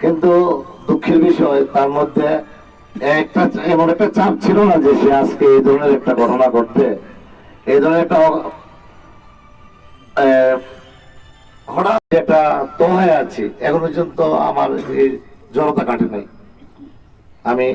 কিন্তু দুঃখের বিষয়, তার মধ্যে একটা এমন একটা চাপ ছিল না যে সে আজকে এই ধরনের একটা ঘটনা ঘটবে। এই ধরনের একটা একটা তোহায় এখন পর্যন্ত আমার জড়তা কাটে নাই। আমি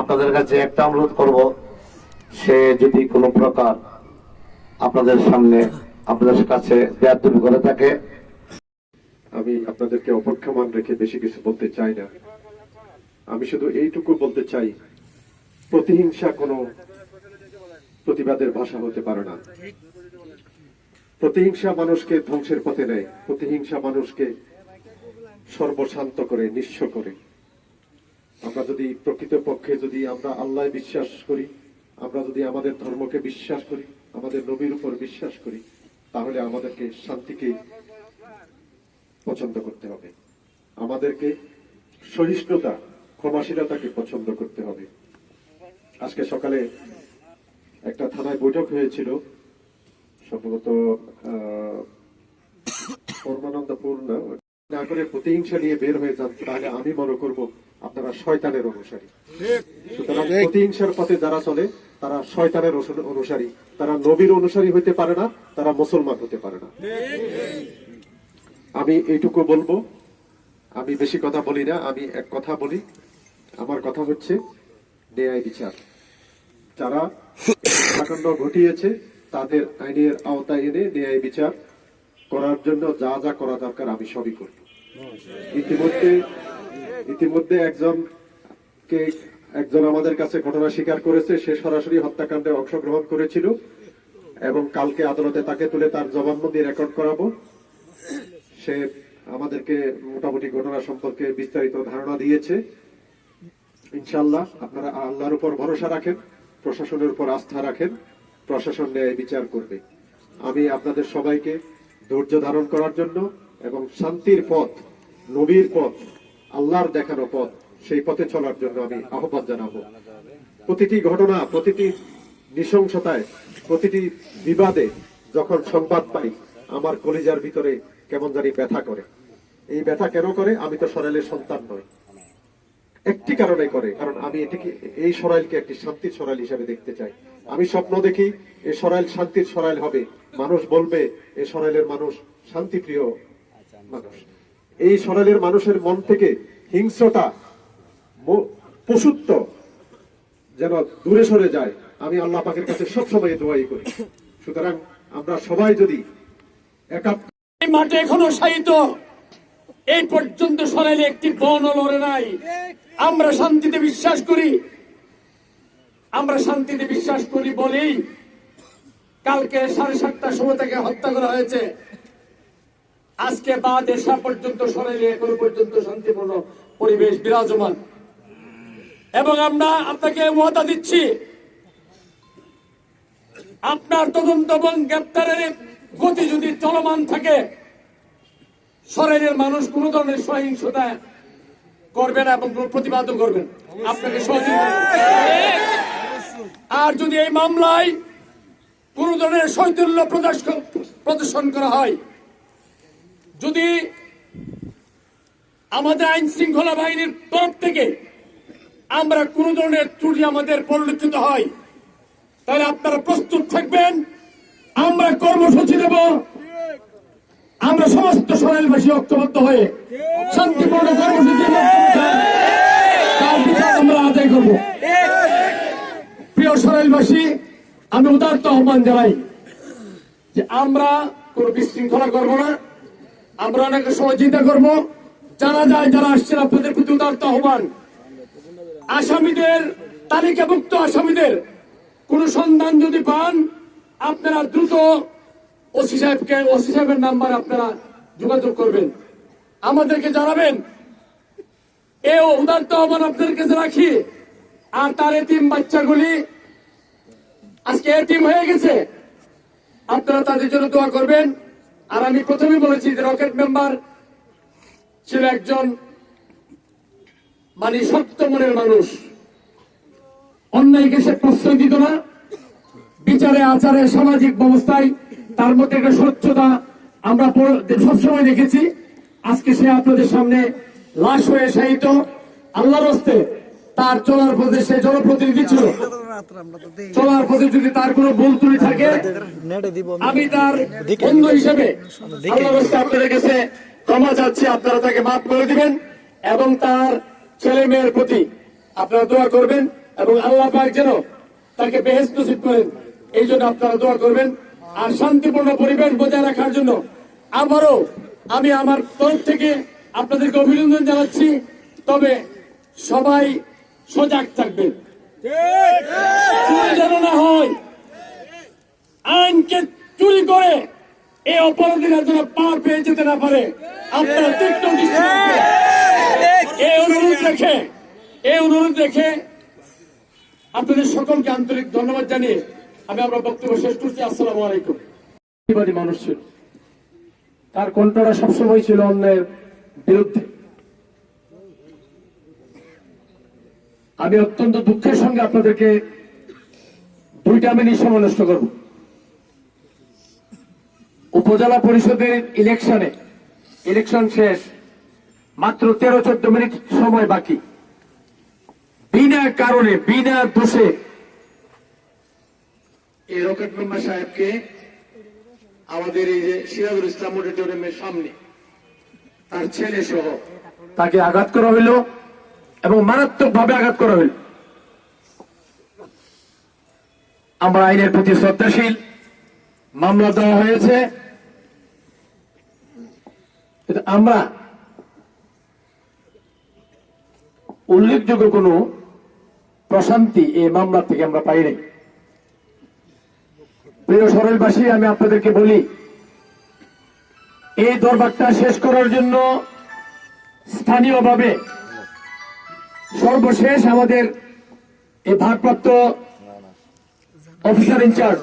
আপনাদের কাছে একটা অনুরোধ করব, সে যদি কোনো প্রকার আপনাদের সামনে, আপনাদের কাছে বেয়াদবি করে থাকে আমি আপনাদেরকে অপেক্ষমান রেখে বেশি কিছু বলতে চাই না। আমি শুধু এইটুকু বলতে চাই, প্রতিহিংসা কোনো প্রতিবাদের ভাষা হতে পারে না। প্রতিহিংসা মানুষকে ধ্বংসের পথে নেয়, প্রতিহিংসা মানুষকে সর্বশান্ত করে, নিঃস্ব করে। আমরা যদি প্রকৃত পক্ষে যদি আমরা আল্লাহ বিশ্বাস করি, আমরা যদি আমাদের ধর্মকে বিশ্বাস করি, আমাদের নবীর উপর বিশ্বাস করি, তাহলে আমাদেরকে শান্তিকে পছন্দ করতে হবে। আমাদেরকে সহিষ্ণুতা, ক্ষমাশীলতাকে পছন্দ করতে হবে। আজকে সকালে একটা থানায় বৈঠক হয়েছিল। সম্ভবত পরমানন্দপুর না করে প্রতিহিংসা নিয়ে বের হয়ে যান, তাহলে আমি মনে করব আপনারা শয়তানের অনুসারী। সুতরাং প্রতিহিংসার পথে যারা চলে, তারা শয়তানের অনুসারী। তারা নবীর অনুসারী হইতে পারে না, তারা মুসলমান হতে পারে না। আমি এইটুকু বলব। আমি বেশি কথা বলি না, আমি এক কথা বলি। আমার কথা হচ্ছে, ন্যায় বিচার। যারা হত্যাকাণ্ড ঘটিয়েছে, তাদের আইনের আওতায় এনে ন্যায় বিচার করার জন্য যা যা করা দরকার আমি সবই করব। ইতিমধ্যে ইতিমধ্যে একজন কে, একজন আমাদের কাছে ঘটনা স্বীকার করেছে, সে সরাসরি হত্যাকাণ্ডে অংশগ্রহণ করেছিল এবং কালকে আদালতে তাকে তুলে তার জবানবন্দি রেকর্ড করাবো। সে আমাদেরকে মোটামুটি ঘটনা সম্পর্কে বিস্তারিত ধারণা দিয়েছে। ইনশাল্লাহ আপনারা আল্লাহর উপর ভরসা রাখেন, প্রশাসনের উপর আস্থা রাখেন, প্রশাসন ন্যায় বিচার করবে। আমি আপনাদের সবাইকে ধৈর্য ধারণ করার জন্য এবং শান্তির পথ, নবীর পথ, আল্লাহর দেখানো পথ, সেই পথে চলার জন্য আমি আহ্বান জানাব। প্রতিটি ঘটনা, প্রতিটি নৃশংসতায়, প্রতিটি বিবাদে যখন সংবাদ পাই, আমার কলিজার ভিতরে কেমন জানি ব্যথা করে। এই ব্যথা কেন করে? আমি তো সরাইলের সন্তান নই। একটি কারণে করে, কারণ আমি এটিকে, এই সরাইলকে একটি শান্তির সরাইল হিসেবে দেখতে চাই। আমি স্বপ্ন দেখি এই সরাইল শান্তির সরাইল হবে। মানুষ বলবে এই সরাইলের মানুষ শান্তিপ্রিয় মানুষ। এই সরাইলের মানুষের মন থেকে হিংস্রতা পশুত্ব যেন দূরে সরে যায়। আমি আল্লাহ পাকের কাছে সবসময় দোয়াই করি। সুতরাং আমরা সবাই যদি একাত্ম মাঠে এখনও সাহিত্য এই পর্যন্ত সরাইলে একটি বন লড়ে নাই। আমরা শান্তিতে বিশ্বাস করি। আমরা শান্তিতে বিশ্বাস করি বলেই কালকে সাড়ে সাতটার সময় তাকে হত্যা করা হয়েছে। আজকে বা দেশা পর্যন্ত সরাইলে এখনও পর্যন্ত শান্তিপূর্ণ পরিবেশ বিরাজমান। এবং আমরা আপনাকে ওয়াদা দিচ্ছি, আপনার তদন্ত এবং গ্রেপ্তারের গতি যদি চলমান থাকে, শরীরের মানুষ কোন ধরনের সহিংসতা করবে না এবং প্রতিবাদও করবেন আপনাকে সহযোগিতা আর যদি এই মামলায় কোন ধরনের প্রদর্শন প্রদর্শন করা হয়, যদি আমাদের আইন শৃঙ্খলা বাহিনীর তরফ থেকে আমরা কোন ধরনের ত্রুটি আমাদের পরিলক্ষিত হয়, তাহলে আপনারা প্রস্তুত থাকবেন আমরা কর্মসূচি দেব। আমরা সমস্ত সরাইলবাসী ঐক্যবদ্ধ হয়ে শান্তিপূর্ণ কর্মসূচি আমরা আদায় করব। প্রিয় সরাইলবাসী আমি উদার্ত আহ্বান জানাই যে আমরা কোন বিশৃঙ্খলা করব না। আমরা অনেক সময় চিন্তা করব। যারা যায়, যারা আসছেন, আপনাদের প্রতি উদার্ত আহ্বান। আসামিদের, তালিকাভুক্ত আসামিদের কোন সন্ধান যদি পান, আপনারা দ্রুত ওসি সাহেবকে, ওসি সাহেবের নাম্বার আপনারা যোগাযোগ করবেন। আমাদেরকে জানাবেন। এ উদার্ত আহ্বান আপনাদের কাছে রাখি, আর তার এতিম বাচ্চাগুলি আজকে এতিম হয়ে গেছে। আপনারা তাদের জন্য দোয়া করবেন। আর আমি প্রথমে বলেছি যে রকেট মেম্বার ছিল একজন মানে সত্য মনের মানুষ। অন্যায়কে সে প্রশ্রয় দিত না। বিচারে, আচারে, সামাজিক ব্যবস্থায় তার মধ্যে একটা স্বচ্ছতা আমরা সবসময় দেখেছি। আজকে সে আপনাদের সামনে লাশ হয়ে শায়িত। আল্লাহর হস্তে তার চলার পথে সে জনপ্রতিনিধি ছিল। চলার পথে যদি তার কোনো ভুল ত্রুটি থাকে, আমি তার বন্ধু হিসেবে আল্লাহর হস্তে আপনাদের কাছে ক্ষমা চাচ্ছি। আপনারা তাকে মাফ করে দিবেন এবং তার ছেলে মেয়ের প্রতি আপনারা দোয়া করবেন এবং আল্লাহ পাক যেন তাকে বেহেস্ত নসিব করেন। এই জন্য আপনারা দোয়া করবেন। আর শান্তিপূর্ণ পরিবেশ বজায় রাখার জন্য আবারও আমি আমার তরফ থেকে আপনাদেরকে অভিনন্দন জানাচ্ছি। তবে সবাই সজাগ থাকবেন। যেন না হয়, আইনকে চুরি করে এই অপরাধীরা যেন পার পেয়ে যেতে না পারে। আপনারা তীক্ষ্ণ দৃষ্টি এই অনুরোধ রেখে, এই অনুরোধ রেখে আপনাদের সকলকে আন্তরিক ধন্যবাদ জানিয়ে আমি আমার বক্তব্য শেষ করছি, আসসালামু আলাইকুম। মানুষ ছিল তার কণ্ঠটা সবসময় ছিল অন্যের বিরুদ্ধে। আমি অত্যন্ত দুঃখের সঙ্গে আপনাদেরকে দুইটা সময় নষ্ট করব। উপজেলা পরিষদের ইলেকশনে, ইলেকশন শেষ, মাত্র তেরো চোদ্দ মিনিট সময় বাকি। বিনা কারণে, বিনা দোষে এই রকেট মেম্বার সাহেবকে আমাদের এই যে সিরাজুল ইসলাম অডিটোরিয়ামের সামনে, তার ছেলে সহ তাকে আঘাত করা হইল এবং মারাত্মক ভাবে আঘাত করা হইল। আমরা আইনের প্রতি শ্রদ্ধাশীল, মামলা দেওয়া হয়েছে। আমরা উল্লেখযোগ্য কোনো প্রশান্তি এই মামলা থেকে আমরা পাই নাই। প্রিয় সরলবাসী, আমি আপনাদেরকে বলি, এই দরবারটা শেষ করার জন্য স্থানীয়ভাবে সর্বশেষ আমাদের এই ভারপ্রাপ্ত অফিসার ইনচার্জ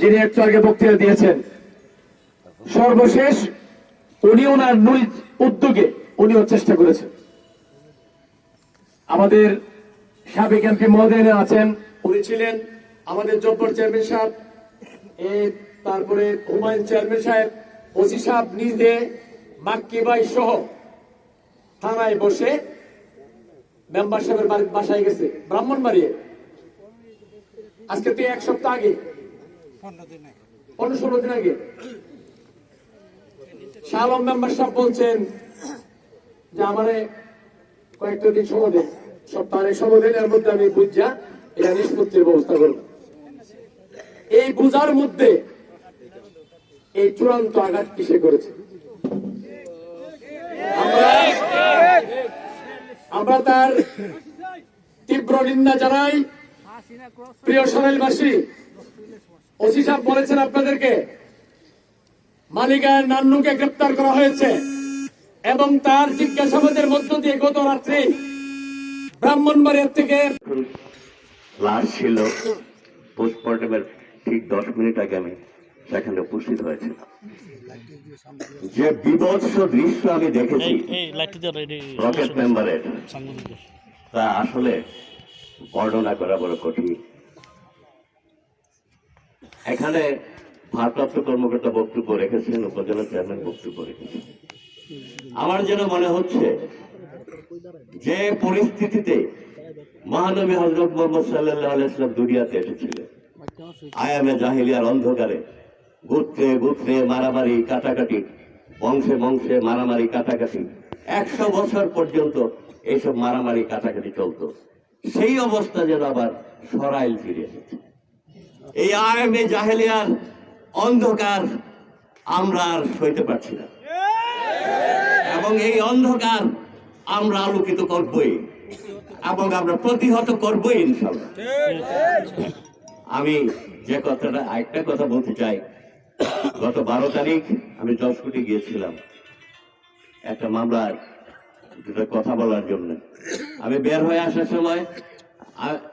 যিনি একটু আগে বক্তৃতা দিয়েছেন, সর্বশেষ উনি ওনার নুই উদ্যোগে উনিও চেষ্টা করেছেন। আমাদের সাবেক এমপি মহোদয় আছেন, উনি ছিলেন আমাদের জব্বর চেয়ারম্যান সাহেব তারপরে হুমায়ুন চেয়ারম্যান সাহেব, ওসি সাহেব নিজে মাক্কি ভাই সহ থানায় বসে মেম্বার সাহেবের বাসায় গেছে ব্রাহ্মণ বাড়িয়ে আজকে তো এক সপ্তাহ আগে, পনেরো দিন আগে। শাহ আলম মেম্বার সাহেব বলছেন যে, আমারে কয়েকটা দিন সময় দেন, সপ্তাহে সময় দেন, এর মধ্যে আমি বুঝা এটা নিষ্পত্তির ব্যবস্থা করব। এই বুঝার মধ্যে এই চূড়ান্ত আঘাত কিসে করেছে? আমরা তার তীব্র নিন্দা জানাই। প্রিয় সরেলবাসী, ওসি সাহেব বলেছেন আপনাদেরকে মালিকার নান্নুকে গ্রেপ্তার করা হয়েছে এবং তার জিজ্ঞাসাবাদের মধ্য দিয়ে গত রাত্রে ব্রাহ্মণবাড়িয়ার থেকে লাশ ছিল পোস্টমর্টমের ঠিক দশ মিনিট আগে আমি সেখানে উপস্থিত হয়েছিলাম। যে বিভৎস দৃশ্য আমি দেখেছি রকেট মেম্বারের তা আসলে বর্ণনা করা বড় কঠিন। এখানে ভারপ্রাপ্ত কর্মকর্তা বক্তব্য রেখেছেন উপজেলা চেয়ারম্যান বক্তব্য রেখেছেন। আমার যেন মনে হচ্ছে যে পরিস্থিতিতে মহানবী হজরত মোহাম্মদ সাল্লাহ আলাইসলাম দুনিয়াতে এসেছিলেন। আয়ামে জাহিলিয়ার অন্ধকারে গোত্রে গোত্রে মারামারি কাটাকাটি, বংশে বংশে মারামারি কাটাকাটি। একশো বছর পর্যন্ত এইসব মারামারি কাটাকাটি চলত। সেই অবস্থা যেন আবার সরাইল ফিরে এসেছে। এই আয়ামে জাহেলিয়ার অন্ধকার আমরা আর সইতে পারছি না। এবং এই অন্ধকার আমরা আলোকিত করবই এবং আমরা প্রতিহত করবই ইনশাল্লাহ। আমি যে কথাটা আরেকটা কথা বলতে চাই। গত বারো তারিখ আমি দশকুটি গিয়েছিলাম একটা মামলার দুটো কথা বলার জন্য। আমি বের হয়ে আসার সময়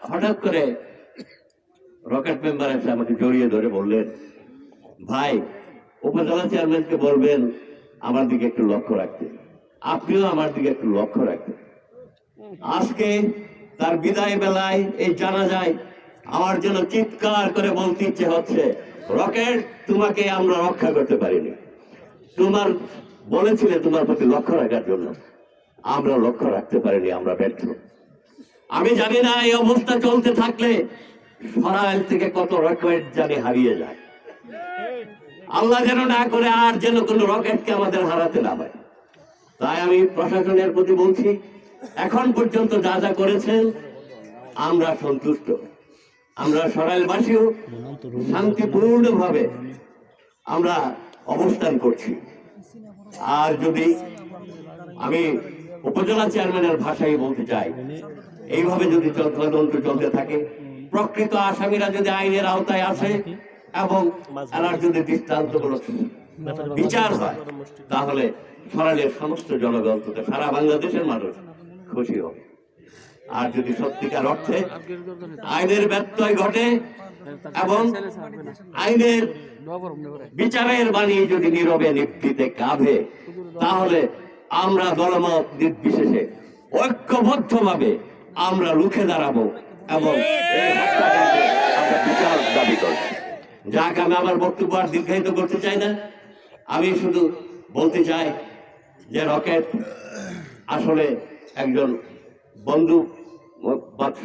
হঠাৎ করে রকেট মেম্বার এসে আমাকে জড়িয়ে ধরে বললেন, ভাই, উপজেলা চেয়ারম্যানকে বলবেন আমার দিকে একটু লক্ষ্য রাখতে। আপনিও আমার দিকে একটু লক্ষ্য রাখতে। আজকে তার বিদায় বেলায় এই জানা যায় আমার জন্য চিৎকার করে বলতে ইচ্ছে হচ্ছে, রকেট, তোমাকে আমরা রক্ষা করতে পারিনি। তোমার বলেছিলে তোমার প্রতি লক্ষ্য রাখার জন্য। আমরা লক্ষ্য রাখতে পারিনি, আমরা ব্যর্থ। আমি জানি না এই অবস্থা চলতে থাকলে সরাইল থেকে কত রকেট জানি হারিয়ে যায়। আল্লাহ যেন না করে আর যেন কোনো রকেটকে আমাদের হারাতে না পায় তাই আমি প্রশাসনের প্রতি বলছি, এখন পর্যন্ত যা যা করেছেন, আমরা সন্তুষ্ট। আমরা সরাইলবাসীও শান্তিপূর্ণভাবে আমরা অবস্থান করছি। আর যদি আমি উপজেলা চেয়ারম্যানের ভাষায় বলতে চাই, এইভাবে যদি তদন্ত চলতে থাকে, প্রকৃত আসামিরা যদি আইনের আওতায় আসে এবং এনার যদি দৃষ্টান্তমূলক বিচার হয়, তাহলে সরাইলের সমস্ত জনগণ সারা বাংলাদেশের মানুষ খুশি হবে। আর যদি সত্যিকার অর্থে আইনের ব্যত্যয় ঘটে এবং আইনের বিচারের বাণী যদি নীরবে নিবৃতে কাঁধে, তাহলে আমরা দলমত নির্বিশেষে ঐক্যবদ্ধভাবে আমরা রুখে দাঁড়াবো এবং বিচার দাবি করব। যাক, আমি আমার বক্তব্য আর দীর্ঘায়িত করতে চাই না। আমি শুধু বলতে চাই যে রকেট আসলে একজন বন্ধু